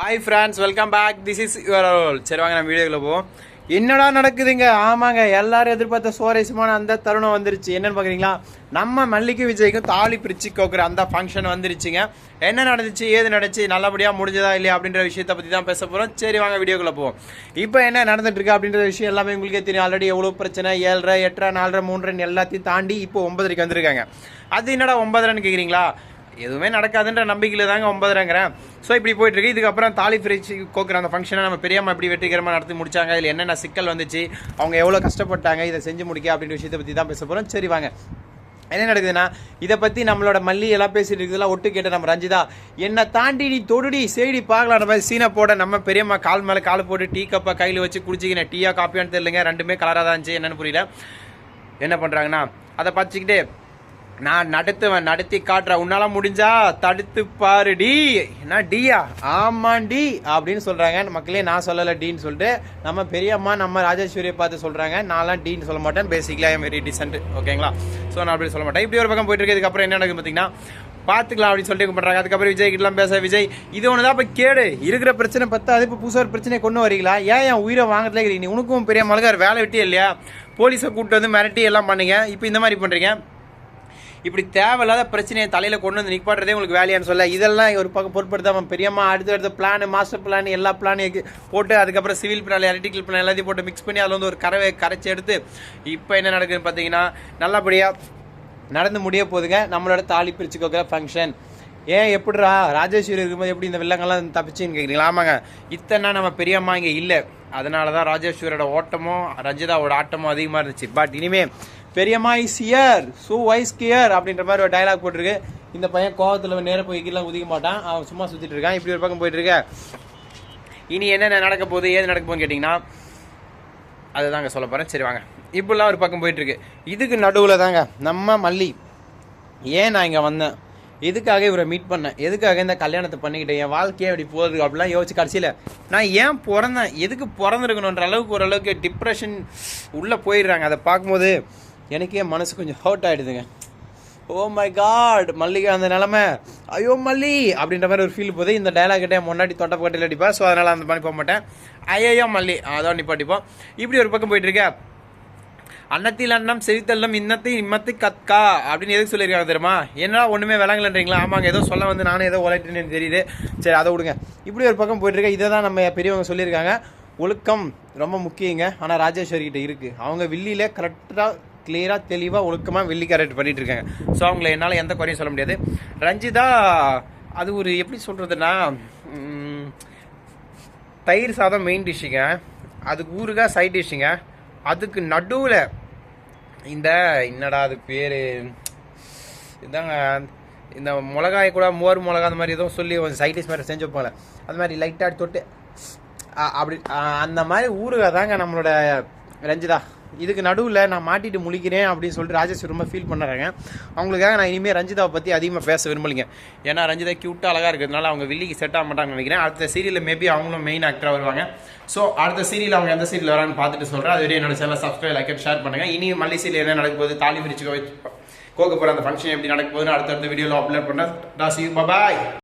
Hi friends welcome back this is your சரி வாங்க நம்ம வீடியோக்குள்ள போவோம். என்னடா நடக்குதுங்க? ஆமாங்க எல்லாரும் எதிர்பார்த்த சுவாரஸ்யமான அந்த தருணம் வந்துருச்சு. என்னன்னு பார்க்குறீங்களா நம்ம மல்லிகை விஜய்க்கும் தாலி பிரிச்சு கோக்குற அந்த ஃபங்க்ஷன் வந்துருச்சுங்க. என்ன நடந்துச்சு? ஏது நடந்துச்சு? நல்லபடியாக முடிஞ்சதா இல்லையா அப்படின்ற விஷயத்தை பற்றி தான் பேச போகிறோம் சரி வாங்க வீடியோக்குள்ளே போவோம். இப்போ என்ன நடந்துட்டு இருக்கு அப்படின்ற விஷயம் எல்லாமே உங்களுக்கே தெரியும். ஆல்ரெடி எவ்வளோ பிரச்சனை? ஏழரை எட்டரை நாலரை மூன்றரை எல்லாத்தையும் தாண்டி இப்போ ஒன்பதரைக்கு வந்திருக்காங்க. அது என்னடா ஒன்பதரைன்னு கேட்குறீங்களா எதுவுமே நடக்காதுன்ற நம்பிக்கையில் தாங்க ஒன்பதுறங்கிறேன் ஸோ இப்படி போயிட்டு இருக்கு இதுக்கப்புறம் தாலி ஃப்ரிட்ஜ் கோக்குற அந்த ஃபங்க்ஷனை நம்ம பெரியம்மா எப்படி வெற்றிகரமாக நடத்தி முடிச்சாங்க? இதில் என்னென்ன சிக்கல் வந்துச்சு? அவங்க எவ்வளோ கஷ்டப்பட்டாங்க? இதை செஞ்சு முடிக்க அப்படின்ற விஷயத்தை பற்றி தான் பேச போகிறோம் சரி வாங்க. என்ன நடக்குதுன்னா இதை பற்றி நம்மளோட மல்லி எல்லாம் பேசிட்டு இருக்குதுலாம் ஒட்டு கேட்ட நம்ம ரஞ்சிதா. என்னை தாண்டி நீ தொடுடி செய்டி பார்க்கலாம். மாதிரி சீனை போட நம்ம பெரியம்மா கால் மேலே கால் போட்டு டீ கப்பை கையில் வச்சு குடிச்சிக்கினேன். டீயா காப்பியான்னு தெரியலங்க. ரெண்டுமே கலராக தான் இருந்துச்சு. என்னன்னு புரியல. என்ன பண்ணுறாங்கன்னா அதை பார்த்துக்கிட்டே நான் நடத்துவேன் நடத்தி காட்டுறேன். உன்னால முடிஞ்சா தடுத்து பாரு டி. என்ன டியா? ஆமாம் டி அப்படின்னு சொல்றாங்க. மக்களே நான் சொல்லலை டீன்னு சொல்லிட்டு. நம்ம பெரியம்மா நம்ம ராஜேஸ்வரியை பார்த்து சொல்றாங்க. நான்லாம் டின்னு சொல்ல மாட்டேன். பேசிக்கலாம் என் வெரி டிசென்ட் ஓகேங்களா ஸோ நான் அப்படி சொல்ல மாட்டேன். இப்படி ஒரு பக்கம் போயிட்டு இருக்கு. இதுக்கப்புறம் என்ன நடக்குது பார்த்தீங்கன்னா பார்த்துக்கலாம் அப்படின்னு சொல்லிட்டு பண்ணுறாங்க அதுக்கப்புறம் விஜய் கிட்டலாம் பேச விஜய் இது ஒன்று தான் இப்போ கேடு. இருக்கிற பிரச்சனை பார்த்தா அது இப்போ புதுசாக ஒரு பிரச்சனை கொண்டு வரீங்களா? ஏன் என் உயிரை வாங்கறதுல நீ உனக்கும் பெரிய மலகார் வேலை விட்டே இல்லையா? போலீஸை கூப்பிட்டு வந்து மிரட்டி எல்லாம் பண்ணுங்க. இப்போ இந்த மாதிரி பண்ணுறீங்க இப்படி தேவையில்லாத பிரச்சனையை தலையில் கொண்டு வந்து நிற்பாடுறதே உங்களுக்கு வேலையான்னு சொல்ல. இதெல்லாம் ஒரு பக்கம் பொருட்படுத்தாமல் பெரியம்மா அடுத்த அடுத்த பிளான் மாஸ்டர் பிளான் எல்லா பிளானையும் போட்டு அதுக்கப்புறம் சிவில் பிளான் எலக்ட்ரிக்கல் பிளான் எல்லாத்தையும் போட்டு மிக்ஸ் பண்ணி அதில் வந்து ஒரு கரவை கரைச்சி எடுத்து இப்போ என்ன நடக்குதுன்னு பார்த்தீங்கன்னா நல்லபடியாக நடந்து முடிய போகுதுங்க நம்மளோட தாலி பிரிச்சுக்கோக்கிற ஃபங்க்ஷன் ஏன் எப்படிரா ராஜேஸ்வரி இருக்கும்போது எப்படி இந்த வில்லங்கள்லாம் தப்பிச்சுன்னு கேட்குறீங்களா ஆமாங்க. இத்தனை நம்ம பெரியம்மா இங்கே இல்லை. அதனால தான் ராஜேஸ்வரியோட ஓட்டமும் ரஞ்சிதாவோட ஆட்டமும் அதிகமாக இருந்துச்சு. பட் இனிமே பெரியம்மா இஸ் இயர் சூ வைஸ் கியர் அப்படின்ற மாதிரி ஒரு டயலாக் போட்டிருக்கு. இந்த பையன் கோவத்தில் நேர போய் கீழே உதிக்க மாட்டான். அவன் சும்மா சுற்றிட்டு இருக்கான். இப்படி ஒரு பக்கம் போயிட்டு இருக்க. இனி என்னென்ன நடக்க போகுது ஏது நடக்க போகுதுன்னு கேட்டிங்கன்னா அதுதாங்க சொல்ல போகிறேன் சரி வாங்க. இப்படிலாம் ஒரு பக்கம் போயிட்டுருக்கு இதுக்கு நடுவில் தாங்க நம்ம மல்லி. ஏன் நான் இங்கே வந்தேன்? எதுக்காக இவரை மீட் பண்ணேன்? எதுக்காக இந்த கல்யாணத்தை பண்ணிக்கிட்டேன்? என் வாழ்க்கையே அப்படி போகிறது அப்படிலாம் யோசிச்சு கடைசியில் நான் ஏன் பிறந்தேன்? எதுக்கு பிறந்திருக்கணுன்ற அளவுக்கு ஓரளவுக்கு டிப்ரெஷன் உள்ளே போயிடுறாங்க. அதை பார்க்கும்போது எனக்கே மனசு கொஞ்சம் ஹர்ட் ஆகிடுதுங்க ஓ மை காட் மல்லிகை அந்த நிலமை. ஐயோ மல்லி அப்படின்ற மாதிரி ஒரு ஃபீல் போகுது. இந்த டைலாக் கிட்டே முன்னாடி தொட்டப்பக்கட்டில் அடிப்பேன். ஸோ அதனால் அந்த மாதிரி போக மாட்டேன். ஐயோ மல்லி அதான் நிப்பாட்டிப்போம். இப்படி ஒரு பக்கம் போயிட்டு அன்னத்தில் அன்னம் செவித்தல்லம் இன்னத்தை இம்மத்தை கத்கா அப்படின்னு எதுக்கு சொல்லியிருக்காங்க தெரியுமா? என்னடா ஒன்றுமே விளங்கலன்றீங்களா? ஆமாங்க ஏதோ சொல்ல வந்து நானும் ஏதோ உழைட்டுன்னு தெரியுது. சரி அதை விடுங்க. இப்படி ஒரு பக்கம் போயிட்டுருக்கேன் இதை தான் நம்ம பெரியவங்க சொல்லியிருக்காங்க. ஒழுக்கம் ரொம்ப முக்கியங்க. ஆனால் ராஜேஸ்வரி கிட்ட இருக்குது அவங்க வில்லியில் கரெக்டாக கிளியராக தெளிவாக ஒழுக்கமாக வெள்ளி கரெக்ட் பண்ணிட்டு இருக்காங்க ஸோ அவங்கள என்னால் எந்த குறையும் சொல்ல முடியாது. ரஞ்சிதா அது ஒரு எப்படி சொல்கிறதுனா தயிர் சாதம் மெயின் டிஷ்ஷுங்க அதுக்கு ஊறுகாய் சைட் டிஷ்ஷுங்க அதுக்கு நடுவில் இந்த என்னடா அது பேர்? இதாங்க இந்த மிளகாய் கூட மோர் மிளகா அந்த மாதிரி எதுவும் சொல்லி சைட் டிஷ் மாதிரி செஞ்சு வைப்பாங்களே அது மாதிரி லைட்டாக தொட்டு அப்படி அந்த மாதிரி ஊருகா தாங்க நம்மளோட ரஞ்சிதா. இதுக்கு நடுவில் நான் மாட்டிட்டு முழிக்கிறேன் அப்படின்னு சொல்லிட்டு ராஜேஷ் ரொம்ப ஃபீல் பண்ணுறாங்க அவங்களுக்காக நான் இனிமேல் ரஞ்சிதாவை பற்றி அதிகமாக பேச விரும்பலைங்க. ஏன்னா ரஞ்சிதா க்யூட்டாக அழகாக இருக்கிறதுனால அவங்க வில்லிக்கு செட் ஆக மாட்டாங்கன்னு நினைக்கிறேன். அடுத்த சீரியலில் மேபி அவங்களும் மெயின் ஆக்டராக வருவாங்க. ஸோ அடுத்த சீரியல் அவங்க எந்த சீரியல் வரான்னு பார்த்துட்டு சொல்கிறேன் அது வரையும் என்னோட சேனல் சப்ஸ்கிரைப் லைக் ஷேர் பண்ணுங்கள் இனி மல்லி சீரியல் என்ன நடக்கும் போது தாலி பிரிச்சு கோக்க போகிற அந்த ஃபங்க்ஷன் எப்படி நடக்கும் போகுதுன்னு அடுத்தடுத்த வீடியோவில் அப்லோட் பண்ணுறேன் பாய்